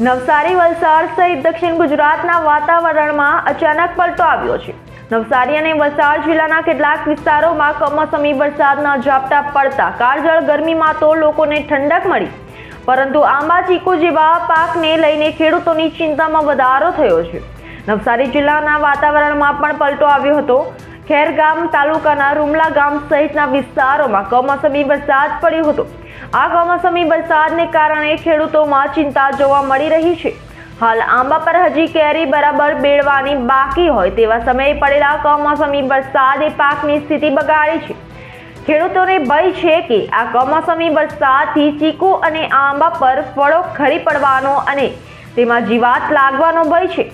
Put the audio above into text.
નવસારી વલસાડ સહિત દક્ષિણ ગુજરાતના વાતાવરણમાં અચાનક પલટો આવ્યો છે. નવસારી અને વલસાડ જિલ્લાના કેટલાક વિસ્તારોમાં કમોસમી વરસાદના ઝાપટા પડતા કાળજળ ગરમીમાં તો લોકોને ઠંડક મળી. પરંતુ આંબા ચીકુ જેવા પાકને લઈને ખેડૂતોની ચિંતામાં વધારો થયો છે. નવસારી જિલ્લાના વાતાવરણમાં પણ પલટો આવ્યો હતો. ખેરગામ તાલુકાના રૂમલા ગામ સહિતના વિસ્તારોમાં કમોસમી વરસાદ પડ્યો હતો. આ કમોસમી વરસાદને કારણે ખેડૂતોમાં ચિંતા જોવા મળી રહી છે. હાલ આંબા પર હજી કેરી બરાબર બેડવાની બાકી હોય તેવા સમયે પડેલા કમોસમી વરસાદે પાકની સ્થિતિ બગાડી છે. ખેડૂતોને ભય છે કે આ કમોસમી વરસાદથી ચીકુ અને આંબા પર ફળો ખરી પડવાનો અને તેમાં જીવાત લાગવાનો ભય છે.